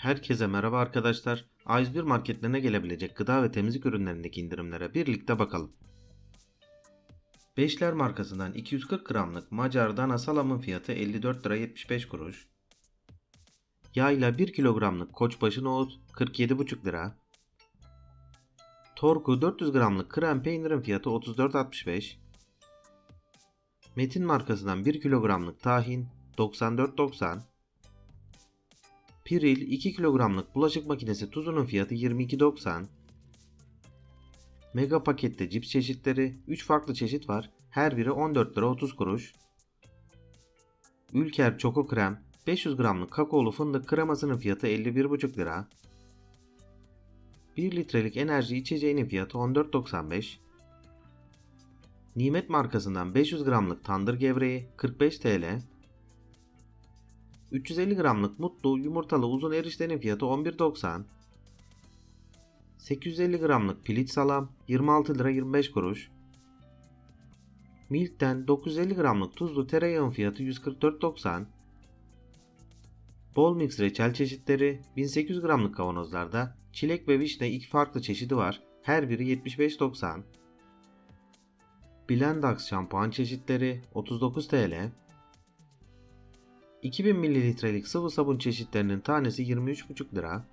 Herkese merhaba arkadaşlar. A101 marketlerine gelebilecek gıda ve temizlik ürünlerindeki indirimlere birlikte bakalım. Beşler markasından 240 gramlık Macar dana salamın fiyatı 54 lira 75 kuruş. Yayla 1 kilogramlık koçbaşı nohut 47,5 lira. Torku 400 gramlık krem peynirin fiyatı 34,65. Metin markasından 1 kilogramlık tahin 94,90. Piril 2 kilogramlık bulaşık makinesi tuzunun fiyatı 22.90. Mega pakette cips çeşitleri 3 farklı çeşit var. Her biri 14 lira 30 kuruş. Ülker Çoko Krem 500 gramlık kakaolu fındık kremasının fiyatı 51,5 lira. 1 litrelik enerji içeceğinin fiyatı 14.95. Nimet markasından 500 gramlık tandır gevreği 45 TL. 350 gramlık mutlu yumurtalı uzun eriştenin fiyatı 11.90. 850 gramlık piliç salam 26 lira 25 kuruş. Milk'ten 950 gramlık tuzlu tereyağın fiyatı 144.90. Bol mix reçel çeşitleri 1800 gramlık kavanozlarda çilek ve vişne iki farklı çeşidi var. Her biri 75.90. Blendax şampuan çeşitleri 39 TL. 2000 mililitrelik sıvı sabun çeşitlerinin tanesi 23,5 lira.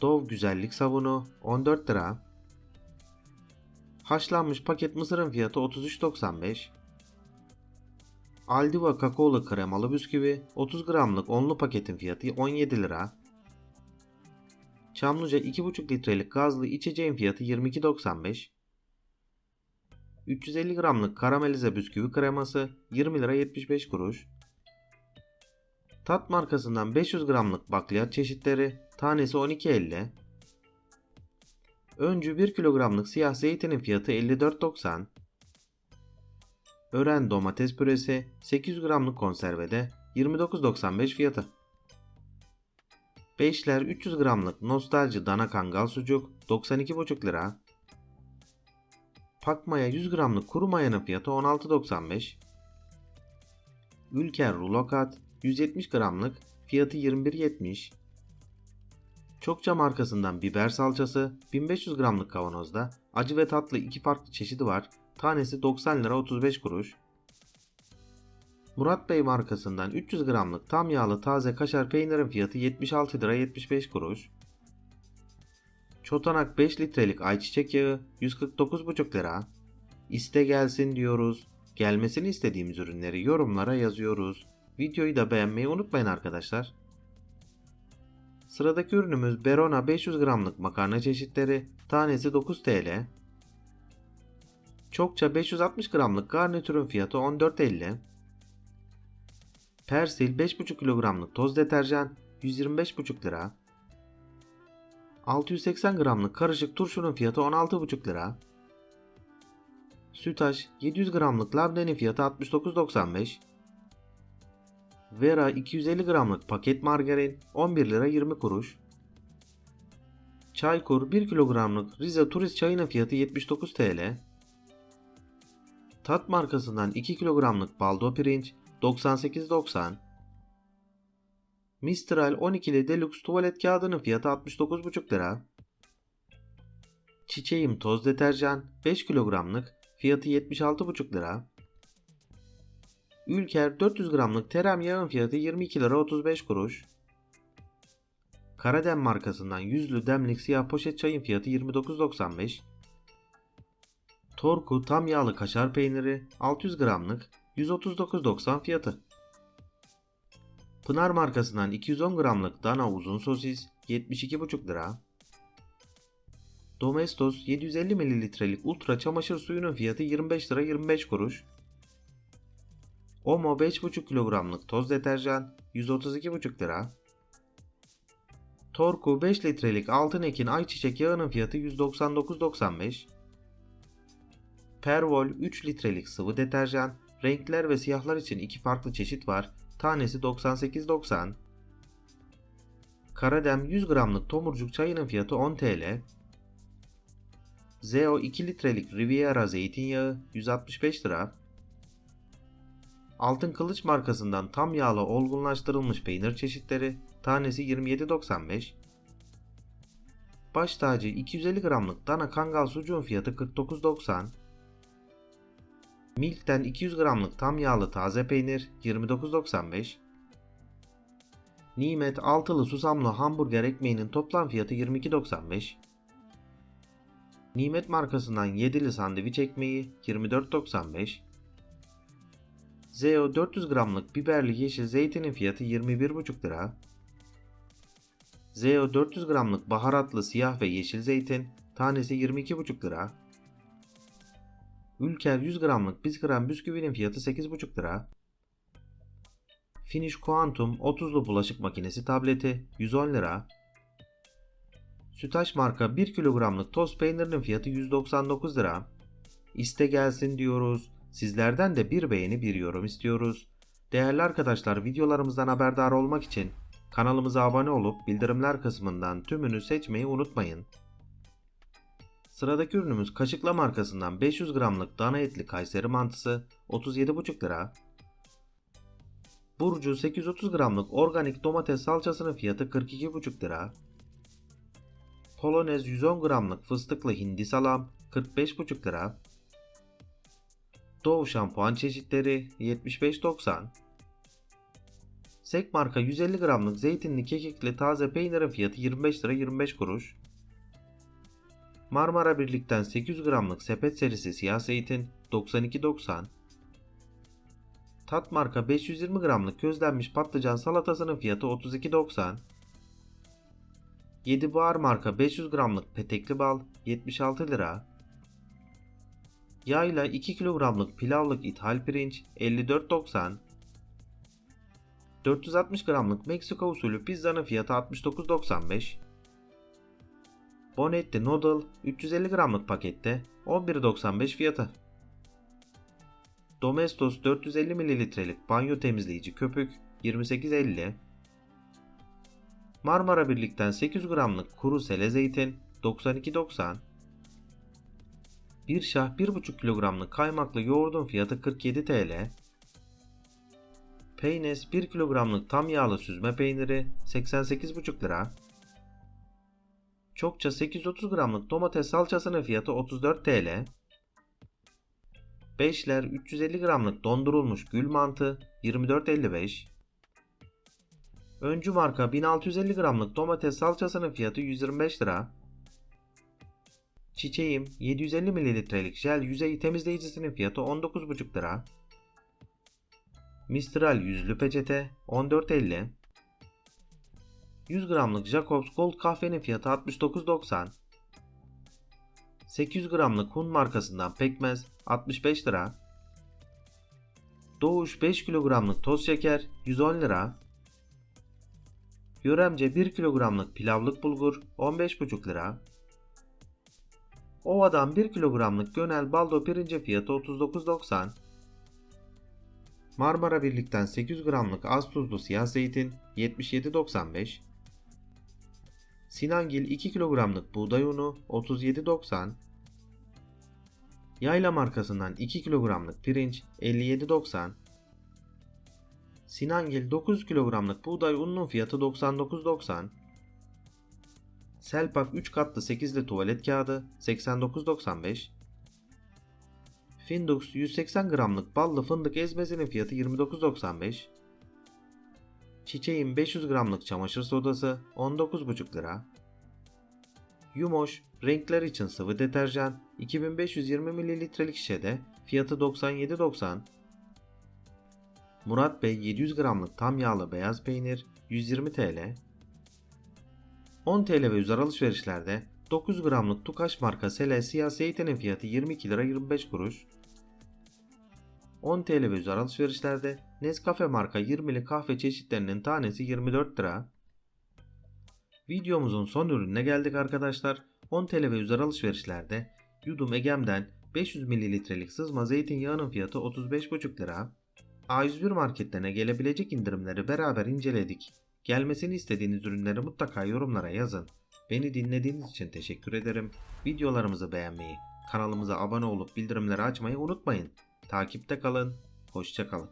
Dove güzellik sabunu 14 lira. Haşlanmış paket mısırın fiyatı 33.95. Aldiva kakaolu kremalı bisküvi 30 gramlık onlu paketin fiyatı 17 lira. Çamlıca 2,5 litrelik gazlı içeceğin fiyatı 22.95. 350 gramlık karamelize bisküvi kreması 20 lira 75 kuruş. Tat markasından 500 gramlık bakliyat çeşitleri tanesi 12.50. Öncü 1 kilogramlık siyah zeytinin fiyatı 54.90. Ören domates püresi 800 gramlık konservede 29.95 fiyatı. Beşler 300 gramlık nostalji dana kangal sucuk 92,5 lira. Pakmaya 100 gramlık kuru mayanın fiyatı 16.95. Ülker rulokat 170 gramlık fiyatı 21.70. Çokça markasından biber salçası 1500 gramlık kavanozda acı ve tatlı iki farklı çeşidi var. Tanesi 90 lira 35 kuruş. Murat Bey markasından 300 gramlık tam yağlı taze kaşar peynirin fiyatı 76 lira 75 kuruş. Çotanak 5 litrelik ayçiçek yağı 149,5 lira. İste gelsin diyoruz. Gelmesini istediğimiz ürünleri yorumlara yazıyoruz. Videoyu da beğenmeyi unutmayın arkadaşlar. Sıradaki ürünümüz Berona 500 gramlık makarna çeşitleri tanesi 9 TL. Çokça 560 gramlık garnitürün fiyatı 14.50. Persil 5,5 kilogramlık toz deterjan 125,5 lira. 680 gramlık karışık turşunun fiyatı 16,5 lira. Sütaş 700 gramlık labnenin fiyatı 69.95. Vera 250 gramlık paket margarin 11 lira 20 kuruş. Çaykur 1 kilogramlık Rize turist çayının fiyatı 79 TL. Tat markasından 2 kilogramlık baldo pirinç 98.90. Mistral 12'li Deluxe tuvalet kağıdının fiyatı 69,5 lira. Çiçeğim toz deterjan 5 kilogramlık fiyatı 76,5 lira. Ülker 400 gramlık terem yağın fiyatı 22 lira 35 kuruş. Karadem markasından yüzlü demlik siyah poşet çayın fiyatı 29.95. Torku tam yağlı kaşar peyniri 600 gramlık 139.90 fiyatı. Pınar markasından 210 gramlık dana uzun sosis 72,5 lira. Domestos 750 mililitrelik ultra çamaşır suyunun fiyatı 25 lira 25 kuruş. Omo 5,5 kilogramlık toz deterjan 132,5 lira. Torku 5 litrelik altın ekin ayçiçek yağının fiyatı 199.95. Pervol 3 litrelik sıvı deterjan, renkler ve siyahlar için iki farklı çeşit var. Tanesi 98.90. Karadem 100 gramlık tomurcuk çayının fiyatı 10 TL. Zeo 2 litrelik Riviera zeytinyağı 165 lira. Altın Kılıç markasından tam yağlı olgunlaştırılmış peynir çeşitleri tanesi 27.95. Baş tacı 250 gramlık dana kangal sucuğun fiyatı 49.90. Milk'ten 200 gramlık tam yağlı taze peynir 29.95. Nimet altılı susamlı hamburger ekmeğinin toplam fiyatı 22.95. Nimet markasından yedili sandviç ekmeği 24.95. Zeo 400 gramlık biberli yeşil zeytinin fiyatı 21,5 lira. Zeo 400 gramlık baharatlı siyah ve yeşil zeytin tanesi 22,5 lira. Ülker 100 gramlık bisküven bisküvinin fiyatı 8,5 lira. Finish Quantum 30'lu bulaşık makinesi tableti 110 lira. Sütaş marka 1 kilogramlık toz peynirinin fiyatı 199 lira. İste gelsin diyoruz. Sizlerden de bir beğeni bir yorum istiyoruz. Değerli arkadaşlar videolarımızdan haberdar olmak için kanalımıza abone olup bildirimler kısmından tümünü seçmeyi unutmayın. Sıradaki ürünümüz Kaşıkla markasından 500 gramlık dana etli Kayseri mantısı 37,5 lira. Burcu 830 gramlık organik domates salçasının fiyatı 42,5 lira. Polonez 110 gramlık fıstıklı hindi salam 45,5 lira. Dove şampuan çeşitleri 75.90. Sek marka 150 gramlık zeytinli kekikli taze peynirin fiyatı 25 lira 25 kuruş. Marmara Birlik'ten 800 gramlık sepet serisi siyah zeytin 92.90. Tat marka 520 gramlık közlenmiş patlıcan salatasının fiyatı 32.90. 7 Bağır marka 500 gramlık petekli bal 76 lira. Yayla 2 kilogramlık pilavlık ithal pirinç 54.90. 460 gramlık Meksika usulü pizzanın fiyatı 69.95. Bonetti Noodle 350 gramlık pakette 11.95 fiyatı. Domestos 450 mililitrelik banyo temizleyici köpük 28.50. Marmara Birlik'ten 800 gramlık kuru sele zeytin 92.90. Bir şah 1,5 kilogramlık kaymaklı yoğurdun fiyatı 47 TL. Peynes 1 kilogramlık tam yağlı süzme peyniri 88,5 lira. Çokça 830 gramlık domates salçasının fiyatı 34 TL. Beşler 350 gramlık dondurulmuş gül mantı 24.55. Öncü marka 1650 gramlık domates salçasının fiyatı 125 lira. Çiçeğim 750 mililitrelik jel yüzey temizleyicisinin fiyatı 19,5 lira. Mistral yüzlü peçete 14.50. 100 gramlık Jacobs Gold kahvenin fiyatı 69.90. 800 gramlık Hun markasından pekmez 65 lira. Doğuş 5 kilogramlık toz şeker 110 lira. Yöremce 1 kilogramlık pilavlık bulgur 15,5 lira. Ova'dan 1 kilogramlık gönel baldo pirinci fiyatı 39.90. Marmara Birlik'ten 800 gramlık az tuzlu siyah zeytin 77.95. Sinangil 2 kilogramlık buğday unu 37.90. Yayla markasından 2 kilogramlık pirinç 57.90. Sinangil 9 kilogramlık buğday ununun fiyatı 99.90. Selpak 3 katlı 8'li tuvalet kağıdı 89.95. Findux 180 gramlık ballı fındık ezmesinin fiyatı 29.95. Çiçeğin 500 gramlık çamaşır sodası 19,5 lira. Yumoş renkler için sıvı deterjan 2520 mililitrelik şişede fiyatı 97.90. Murat Bey 700 gramlık tam yağlı beyaz peynir 120 TL. 10 TL ve üzeri alışverişlerde 9 gramlık Tukaş marka Sele siyah zeytinin fiyatı 22 lira 25 kuruş. 10 TL ve üzeri alışverişlerde Nescafe marka 20'li kahve çeşitlerinin tanesi 24 lira. Videomuzun son ürününe geldik arkadaşlar. 10 TL ve üzeri alışverişlerde Yudum Egem'den 500 mililitrelik sızma zeytinyağının fiyatı 35,5 lira. A101 marketlerine gelebilecek indirimleri beraber inceledik. Gelmesini istediğiniz ürünleri mutlaka yorumlara yazın. Beni dinlediğiniz için teşekkür ederim. Videolarımızı beğenmeyi, kanalımıza abone olup bildirimleri açmayı unutmayın. Takipte kalın, hoşçakalın.